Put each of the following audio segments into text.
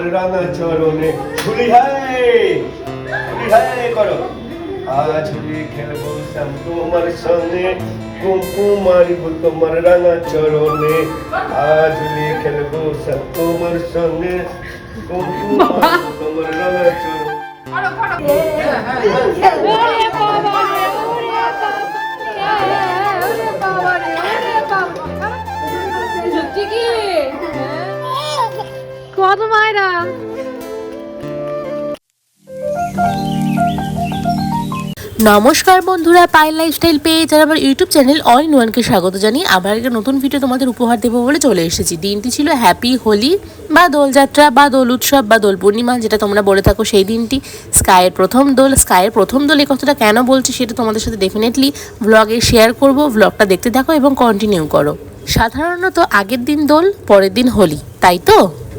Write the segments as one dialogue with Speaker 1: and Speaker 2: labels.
Speaker 1: তোমার রাঙা চরণে ঝুলি হায় ঝুলি করো। আজ ঝুলি খেলব শ্যাম তোমার সঙ্গে কুমকুম মারিব তোমার রাঙা চরণে আজ ঝুলি খেলব শ্যাম তোমার সঙ্গে কুমকুম মারিব তোমার রাঙা চরণে
Speaker 2: কত মায়েরা
Speaker 3: নমস্কার বন্ধুরা পাইল লাইফস্টাইল পেজ আর আমার ইউটিউব চ্যানেল অল ইন ওয়ানকে স্বাগত জানিয়ে আবার একটা নতুন ভিডিও তোমাদের উপহার দেবো বলে চলে এসেছি। দিনটি ছিল হ্যাপি হোলি বা দোলযাত্রা বা দোল উৎসব বা দোল পূর্ণিমা, যেটা তোমরা বলে থাকো সেই দিনটি। স্কাইয়ের প্রথম দোল স্কাইয়ের প্রথম দোল এই কথাটা কেন বলছি সেটা তোমাদের সাথে ডেফিনেটলি ব্লগে শেয়ার করব ব্লগটা দেখতে থাকো এবং কন্টিনিউ করো। সাধারণত আগের দিন দোল, পরের দিন হোলি তাই তো?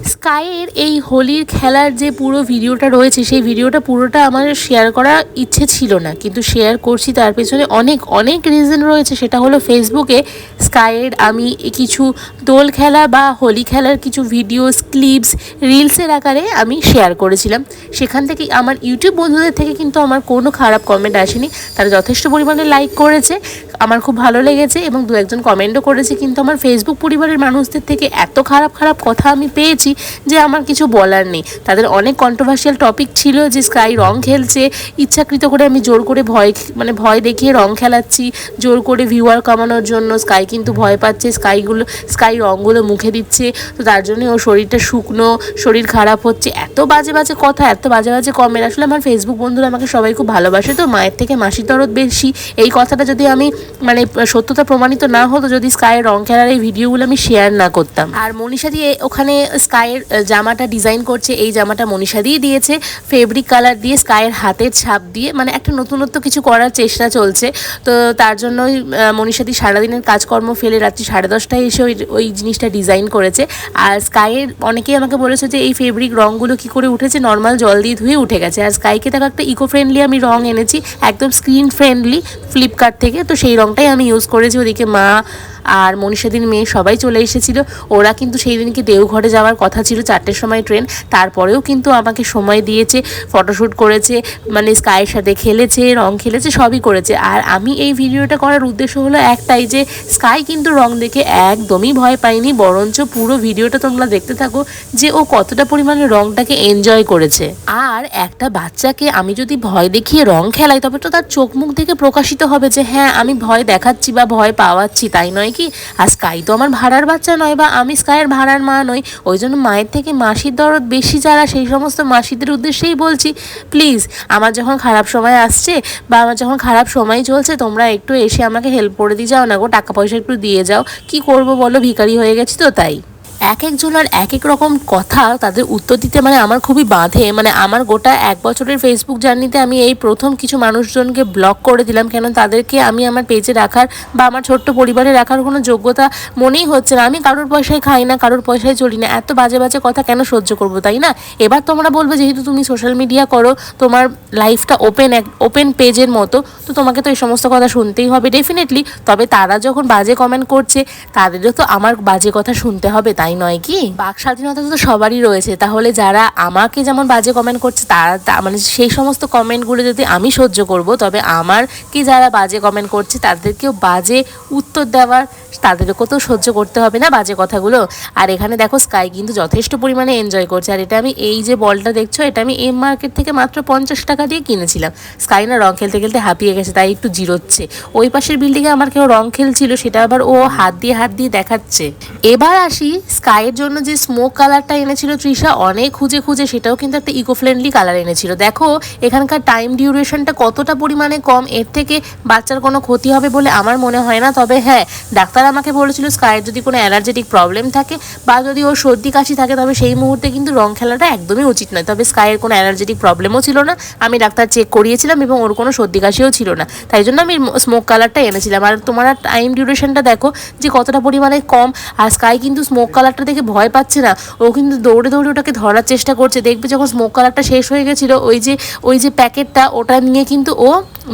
Speaker 3: স্কাইয়ের এই হোলির খেলার যে পুরো ভিডিওটা রয়েছে, সেই ভিডিওটা পুরোটা আমার শেয়ার করার ইচ্ছে ছিল না। কিন্তু শেয়ার করছি, তার পেছনে অনেক অনেক রিজন রয়েছে। সেটা হলো ফেসবুকে স্কাইয়ের আমি কিছু দোল খেলা বা হোলি খেলার কিছু ভিডিওস ক্লিপস রিলসের আকারে আমি শেয়ার করেছিলাম। সেখান থেকে আমার ইউটিউব বন্ধুদের থেকে কিন্তু আমার কোনো খারাপ কমেন্ট আসেনি। তারা যথেষ্ট পরিমাণে লাইক করেছে, আমার খুব ভালো লেগেছে এবং দু একজন কমেন্টও করেছে। কিন্তু আমার ফেসবুক পরিবারের মানুষদের থেকে এত খারাপ খারাপ কথা আমি পেয়েছি যে আমার কিছু বলার নেই। তাদের অনেক কন্ট্রোভার্সিয়াল টপিক ছিল যে স্কাই রং খেলছে। ইচ্ছাকৃত করে আমি জোর করে ভয় মানে ভয় দেখিয়ে রং খেলাচ্ছি। জোর করে ভিউয়ার কমানোর জন্য স্কাই কিন্তু ভয় পাচ্ছে। স্কাইগুলো স্কাই রঙগুলো মুখে দিচ্ছে। তো তার জন্য ওর শরীরটা শুকনো, শরীর খারাপ হচ্ছে। এত বাজে বাজে কথা, এত বাজে বাজে কমেন্ট আসলে আমার ফেসবুক বন্ধুরা আমাকে সবাই খুব ভালোবাসে। তো মায়ের থেকে মাসির দরদ বেশি। এই কথাটা যদি আমি মানে সত্যতা প্রমাণিত না হতো, যদি স্কাইয়ের রং খেলার এই ভিডিওগুলো আমি শেয়ার না করতাম। আর মনীষা দিয়ে ওখানে স্কাইয়ের জামাটা ডিজাইন করছে এই জামাটা মনীষা দিয়ে দিয়েছে। ফেব্রিক কালার দিয়ে স্কাইয়ের হাতের ছাপ দিয়ে মানে একটা নতুনত্ব কিছু করার চেষ্টা চলছে। তো তার জন্যই আহ, মনীষা দি সারাদিনের কাজকর্ম ফেলে রাত্রি সাড়ে দশটায় এসে ওই ওই জিনিসটা ডিজাইন করেছে। আর স্কাইয়ের অনেকেই আমাকে বলেছে যে এই ফেব্রিক রঙগুলো কি করে উঠেছে নর্মাল জল দিয়ে ধুয়ে উঠে গেছে। আর স্কাইকে দেখো একটা ইকো ফ্রেন্ডলি আমি রং এনেছি একদম স্ক্রিন ফ্রেন্ডলি ফ্লিপকার্ট থেকে। তো সেই রঙটাই আমি ইউজ করেছি। ওদিকে মা আর মনীষাদিন মেয়ে সবাই চলে এসেছিল। ওরা কিন্তু সেই দিনকে দেওঘরে যাওয়ার কথা ছিল চারটের সময় ট্রেন, তারপরেও কিন্তু আমাকে সময় দিয়েছে ফটোশ্যুট করেছে মানে স্কাইয়ের সাথে খেলেছে, রং খেলেছে, সবই করেছে। আর আমি এই ভিডিওটা করার উদ্দেশ্য হলো একটাই যে, স্কাই কিন্তু রং দেখে একদমই ভয় পায়নি, বরঞ্চ পুরো ভিডিওটা তোমরা দেখতে থাকো যে ও কতটা পরিমাণে রংটাকে এনজয় করেছে। আর একটা বাচ্চাকে আমি যদি ভয় দেখিয়ে রং খেলাই, তবে তো তার চোখ মুখ দেখে প্রকাশিত হবে যে হ্যাঁ আমি ভয় দেখাচ্ছি বা ভয় পাওয়াচ্ছি, তাই নয় কি? আর স্কাই তো আমার ভাড়ার বাচ্চা নয় বা আমি স্কাইয়ের ভাড়ার মা নই, ওই জন্য মায়ের থেকে মাসির দরদ বেশি যারা, সেই সমস্ত মাসিদের উদ্দেশ্যেই বলছি প্লিজ আমার যখন খারাপ সময় আসছে বা আমার যখন খারাপ সময় চলছে, তোমরা একটু এসে আমাকে হেল্প করে দিয়ে যাও না গো, টাকা পয়সা একটু দিয়ে যাও। কি করব বলো ভিকারি হয়ে গেছি তো তাই। এক একজনের এক এক রকম কথা তাদের উত্তর দিতে মানে আমার খুবই বাঁধে। মানে আমার গোটা এক বছরের ফেসবুক জার্নিতে আমি এই প্রথম কিছু মানুষজনকে ব্লক করে দিলাম কেন তাদেরকে আমি আমার পেজে রাখার বা আমার ছোট্ট পরিবারে রাখার কোনো যোগ্যতা মনেই হচ্ছে না। আমি কারোর পয়সায় খাই না, কারোর পয়সায় চলি না। এত বাজে বাজে কথা কেন সহ্য করব, তাই না? এবার তোমরা বলবে যেহেতু তুমি সোশ্যাল মিডিয়া করো, তোমার লাইফটা ওপেন এক ওপেন পেজের মতো, তো তোমাকে তো এই সমস্ত কথা শুনতেই হবে। ডেফিনেটলি তবে তারা যখন বাজে কমেন্ট করছে, তাদেরও তো আমার বাজে কথা শুনতে হবে, তাই নয় কি? বাক স্বাধীনতা তো সবারই রয়েছে। তাহলে যারা আমাকে যেমন বাজে কমেন্ট করছে, তারা মানে সেই সমস্ত কমেন্টগুলো যদি আমি সহ্য করব, তবে আমার কি যারা বাজে কমেন্ট করছে, তাদেরকেও বাজে উত্তর দেওয়ার তাদেরকেও তো সহ্য করতে হবে না বাজে কথাগুলো? আর এখানে দেখো স্কাই কিন্তু যথেষ্ট পরিমাণে এনজয় করছে। আর এটা আমি এই যে বলটা দেখছ, এটা আমি এম মার্কেট থেকে মাত্র পঞ্চাশ টাকা দিয়ে কিনেছিলাম। স্কাই না রং খেলতে খেলতে হাঁপিয়ে গেছে, তাই একটু জিরোচ্ছে। ওই পাশের বিল্ডিংয়ে আমার কেউ রং খেলছিল, সেটা আবার ও হাত দিয়ে হাত দিয়ে দেখাচ্ছে। এবার আসি স্কাইয়ের জন্য যে স্মোক কালারটা এনেছিল তৃষা, অনেক খুঁজে খুঁজে সেটাও কিন্তু একটা ইকো ফ্রেন্ডলি কালার এনেছিল। দেখো, এখানকার টাইম ডিউরেশনটা কতটা পরিমাণে কম, এর থেকে বাচ্চার কোনো ক্ষতি হবে বলে আমার মনে হয় না। তবে হ্যাঁ ডাক্তার আমাকে বলেছিল স্কাইয়ের যদি কোনো অ্যালার্জেটিক প্রবলেম থাকে বা যদি ওর সর্দি কাশি থাকে, তবে সেই মুহূর্তে কিন্তু রং খেলাটা একদমই উচিত নয়। তবে স্কাইয়ের কোনো অ্যালার্জেটিক প্রবলেমও ছিল না। আমি ডাক্তার চেক করিয়েছিলাম এবং ওর কোনো সর্দি কাশিও ছিল না। তাই জন্য আমি স্মোক কালারটা এনেছিলাম। আর তোমার টাইম ডিউরেশনটা দেখো যে কতটা পরিমাণে কম। আর স্কাই কিন্তু স্মোক কালার কালারটা দেখে ভয় পাচ্ছে না ও কিন্তু দৌড়ে দৌড়ে ওটাকে ধরার চেষ্টা করছে দেখবে যখন স্মোক কালারটা শেষ হয়ে গেছিল ওই যে ওই যে প্যাকেটটা ওটা নিয়ে কিন্তু ও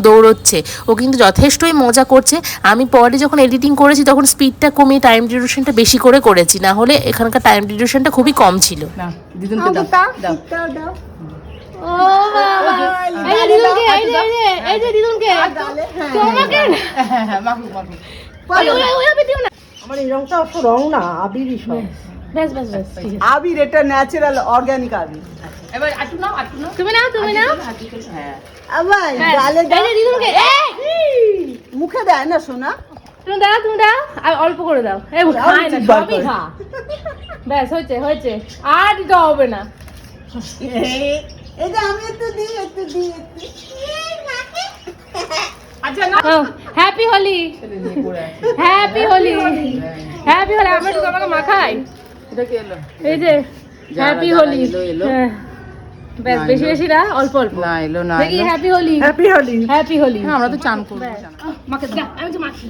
Speaker 3: দৌড়চ্ছে ও কিন্তু যথেষ্টই মজা করছে আমি পরে যখন এডিটিং করেছি তখন স্পিডটা কমিয়ে টাইম ডিউরেশনটা বেশি করে করেছি না হলে এখানকার টাইম ডিউরেশনটা খুবই কম ছিল
Speaker 4: না দিদুনকে
Speaker 5: ও বাবা এই।
Speaker 4: হ্যাঁ হ্যাঁ
Speaker 6: আমার রংটা অত রং না আবিরই সব।
Speaker 5: ব্যাস ব্যাস ব্যাস
Speaker 6: আবির এটা ন্যাচারাল অর্গানিক আবির।
Speaker 4: এবার আটু নাও আটু নাও।
Speaker 5: তুমি নাও তুমি নাও।
Speaker 4: হ্যাঁ।
Speaker 6: আবার। গালে
Speaker 5: এই
Speaker 6: মুখে দেয় না সোনা?
Speaker 5: তুমি দাও তুমি দাও। আর অল্প করে দাও। এই খায় না সবই খা ব্যাস হয়েছে হয়েছে। আর দিতে হবে না।
Speaker 6: এই যে আমি একটু দিই একটু দিই একটু।
Speaker 4: আচ্ছা না
Speaker 5: happy Holi happy happy Holi আমরা তো তোমাকে মাখাই
Speaker 4: এটা কি এলো?
Speaker 5: এই যে হ্যাপি হোলি। হ্যাঁ। ব্যাস বেশি বেশি না অল্প অল্প।
Speaker 4: না এলো না
Speaker 5: দেখি happy Holi.
Speaker 6: Happy Holi.
Speaker 5: Happy Holi.
Speaker 4: হ্যাঁ, আমরা তো চান করব
Speaker 5: মাকে দাও। আমি তো মাখি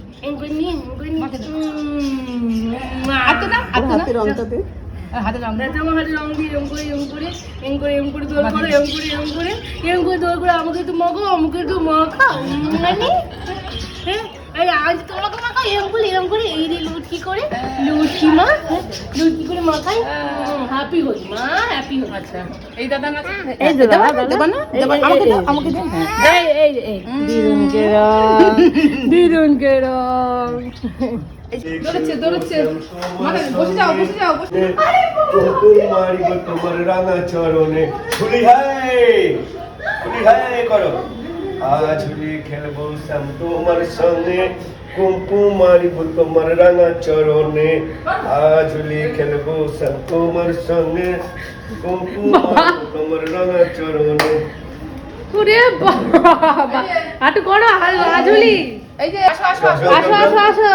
Speaker 5: নিয়ে হাতে দাও হাতে
Speaker 6: দে
Speaker 4: হাতে রং দাও।
Speaker 5: আমার হাতে রং দিয়ে এম করে এম করে এম করে এম করে দোল করে এম করে এম করে এম করে দোল করে আমাকে একটু মাখো আমাকে একটু মাখা মানে? হ্যাঁ এই আজ তোমাকে মাখা এম করে এই রে লুটকি করে লুটকি মা হ্যাঁ, লুটকি করে মাখাই হ্যাপি হলি মা হ্যাপি হলি
Speaker 4: আচ্ছা এই দাদা না
Speaker 5: এই যে
Speaker 4: দেবা না দেবা না? দেবা আমাকে দাও আমাকে দাও। হ্যাঁ।
Speaker 5: এই এই এই দিদুনকে রং দিদুনকে রং
Speaker 4: দৌড়চ্ছে দৌড়চ্ছে। মানে বসে যাও বসে যাও বসে
Speaker 1: কুমকুম মারিব তোমার রাঙা চরণে। হুলি হাই হুলি হাই করো। আজ হুলি খেলব শ্যাম তোমার সঙ্গে। কুমকুম মারিব তোমার রাঙা চরণে আজ খেলব তোমার সঙ্গে কুমকুম মারিব তোমার রাঙা চরণে
Speaker 5: ওরে বাবা হাঁটু করো আজুলি
Speaker 4: এই যে আসো আসো আসো।
Speaker 5: আসো আসো। আসো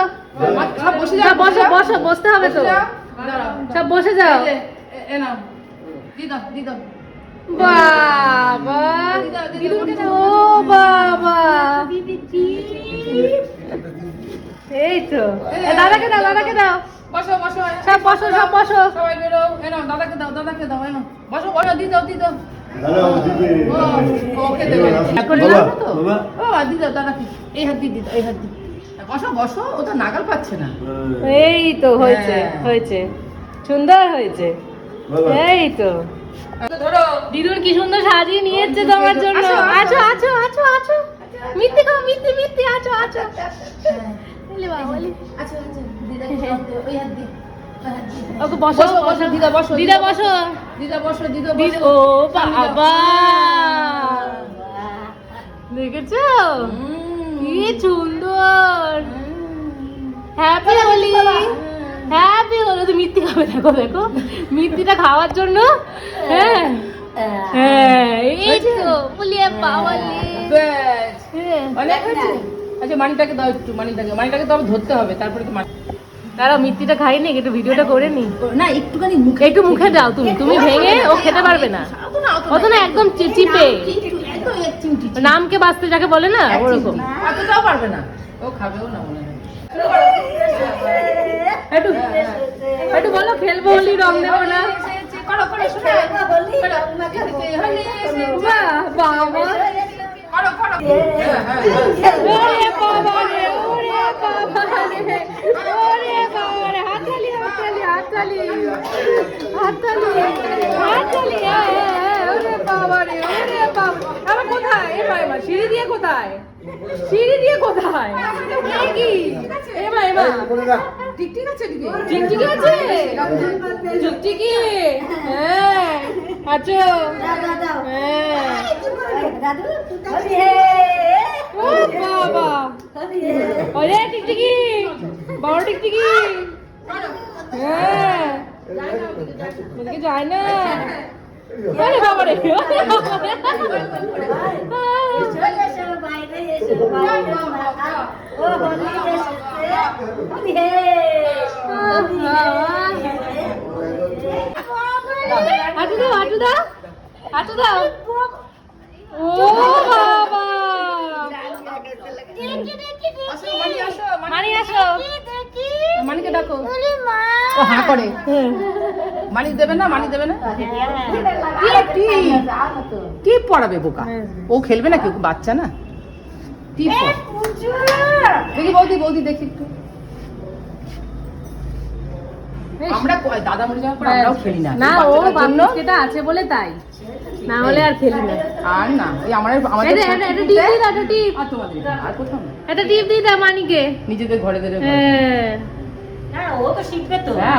Speaker 4: বসে যাও
Speaker 5: বসো বসো বসতে হবে তো। সব বসে যাও।
Speaker 4: এ- এ নাও। দি দাও
Speaker 5: বাবা। ও বাবা। এই তো। দাদাকে দাও দাদাকে দাও।
Speaker 4: বসো বসো।
Speaker 5: সব বসো সব বসো।
Speaker 4: সবাই বেরো। এ নাও দাদাকে দাও দাদাকে দাও এ নাও। বসো বসো দি দাও দি দাও। এই তো
Speaker 5: হয়েছে
Speaker 4: হ্যাঁ।
Speaker 5: হয়েছে। সুন্দর হয়েছে। এই তো।
Speaker 4: ধরো।
Speaker 5: দিদুন কি সুন্দর সাজিয়ে নিয়ে এসছে তোমার জন্য। আছো আছো আছো আছো। মিথ্যে খাও মিথ্যে মিথ্যে আছো আছো। বলে বাবা, বলে।
Speaker 4: আচ্ছা আচ্ছা দিদা ওই হাত দি ওই হাত দি
Speaker 5: ওকে বসো
Speaker 4: বসো, দিদা বসো,
Speaker 5: দিদা বসো।
Speaker 4: দিদা বসো দিদা বসো।
Speaker 5: ও বাবা। দেখেছ? কি সুন্দর। হ্যাপি হোলি হ্যাপি হোলি তো মিথ্যে খাবে দেখো দেখো। মিথ্যিটা খাওয়ার জন্য হ্যাঁ। হ্যাঁ। এই তো বলিয়ে
Speaker 4: ব্যাস
Speaker 5: হ্যাঁ।
Speaker 4: অনেক হয়েছে? আচ্ছা মানিটাকে দাও একটু মানিটাকে মানিটাকে তো আবার ধরতে হবে তারপরে তো মানি
Speaker 5: তারা মিথ্যিটা খাইনি একটু ভিডিওটা করে নি।
Speaker 4: না একটুখানি মুখে
Speaker 5: একটু মুখে দাও তুমি তুমি ভেঙে ও খেতে পারবে না।
Speaker 4: অত না
Speaker 5: না একদম চিপে নামকে বাঁচতে যাকে বলে না ওরকম।
Speaker 4: অতটাও পারবে না। ও খাবেও না মনে হয়।
Speaker 5: একটু একটু বলো খেলব হোলি রং দেবো না।
Speaker 4: করো করো শোনো।
Speaker 5: বাবা
Speaker 4: করো করো হ্যাঁ, হ্যাঁ।
Speaker 5: ওরে বাবা রে ওরে বাবা রে ওরে বাবা রে হাততালি হাততালি হাততালি হাততালি হাততালি এ, এ, এ, ওরে বাবা রে ওরে বাবা আমার কোথায় এ মা এমা সিঁড়ি দিয়ে কোথায় সিঁড়ি দিয়ে কোথায় এ কি এমা এমা
Speaker 4: টিকটিক আছে দিদি
Speaker 5: টিকটিকি আছে টিকটিকি হ্যাঁ আছো হ্যাঁ ও বাবা ওরে টিকটিকি বড় টিকটিকি হ্যাঁ যায় না আরে বাবা রে। হাঁটু দাও হাঁটু দাও হাঁটু দাও ও বাবা।
Speaker 4: মানি আসো। মানি
Speaker 5: মানি
Speaker 4: মানিকে ডাকো। ও হ্যাঁ করে। মানিক দেবে না মানিক দেবে না? কি কি? পড়াবে বোকা? ও খেলবে না কেউ বাচ্চা না? দেখি বৌদি বৌদি দেখি একটু। আমরা দাদা মরে যাওয়ার পর আমরাও খেলি না।
Speaker 5: না ও
Speaker 4: বাচ্চাটার জন্য
Speaker 5: বাচ্চাটা আছে বলে তাই। না হলে আর খেলি না।
Speaker 4: আর না ওই আমার আমাদের
Speaker 5: এটা এটা এটা টিপ দিই এটা টিপ
Speaker 4: আর তোমাদের? আর কোথাও
Speaker 5: এটা টিপ দিই দা মানিকে।
Speaker 4: নিজেদের ঘরে ধরে
Speaker 5: হ্যাঁ।
Speaker 4: হ্যাঁ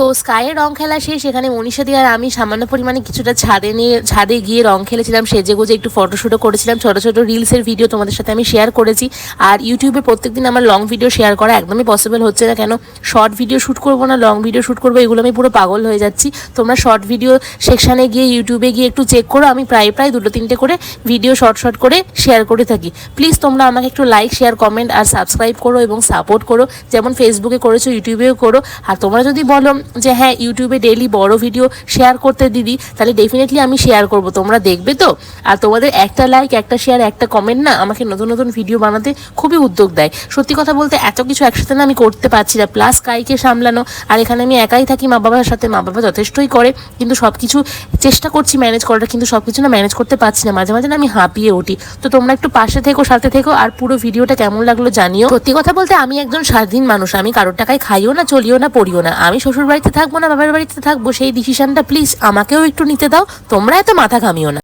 Speaker 3: তো স্কাইয়ের রং খেলা শেষ এখানে মনীষা দিয়ে আর আমি সামান্য পরিমাণে কিছুটা ছাদে নিয়ে ছাদে গিয়ে রং খেলেছিলাম সেজে গুজে একটু ফটোশ্যুটও করেছিলাম ছোটো ছোটো রিলসের ভিডিও তোমাদের সাথে আমি শেয়ার করেছি। আর ইউটিউবে প্রত্যেকদিন আমার লং ভিডিও শেয়ার করা একদমই পসিবল হচ্ছে না কেন শর্ট ভিডিও শ্যুট করব না লং ভিডিও শ্যুট করব এগুলো আমি পুরো পাগল হয়ে যাচ্ছি। তোমরা শর্ট ভিডিও সেকশানে গিয়ে ইউটিউবে গিয়ে একটু চেক করো আমি প্রায় প্রায় দুটো তিনটে করে ভিডিও শর্ট শর্ট করে শেয়ার করে থাকি। প্লিজ তোমরা আমাকে একটু লাইক শেয়ার কমেন্ট আর সাবস্ক্রাইব করো এবং সাপোর্ট করো। যেমন ফেসবুকে করেছ ইউটিউবেও করো। আর তোমরা যদি বলো যে হ্যাঁ ইউটিউবে ডেইলি বড় ভিডিও শেয়ার করতে দিদি, তাহলে ডেফিনেটলি আমি শেয়ার করব। তোমরা দেখবে তো? আর তোমাদের একটা লাইক একটা শেয়ার একটা কমেন্ট না আমাকে নতুন নতুন ভিডিও বানাতে খুবই উদ্যোগ দেয়। সত্যি কথা বলতে এত কিছু একসাথে না আমি করতে পারছি না। প্লাস কাইকে সামলানো, আর এখানে আমি একাই থাকি মা বাবার সাথে, মা বাবা যথেষ্টই করে, কিন্তু সব কিছু চেষ্টা করছি ম্যানেজ করাটা কিন্তু সব কিছু না ম্যানেজ করতে পারছি না। মাঝে মাঝে না আমি হাঁপিয়ে উঠি। তো তোমরা একটু পাশে থেকো, সাথে থেকো, আর পুরো ভিডিওটা কেমন লাগল জানিও। সত্যি কথা বলতে আমি একজন স্বাধীন মানুষ, আমি কারোর টাকায় খাইও না, চলিও না, পড়িও না। আমি শ্বশুর বাড়িতে থাকব না, বাবার বাড়িতে থাকব, সেই ডিসিশনটা প্লিজ আমাকেও একটু নিতে দাও, তোমরা এত মাথা ঘামিও না।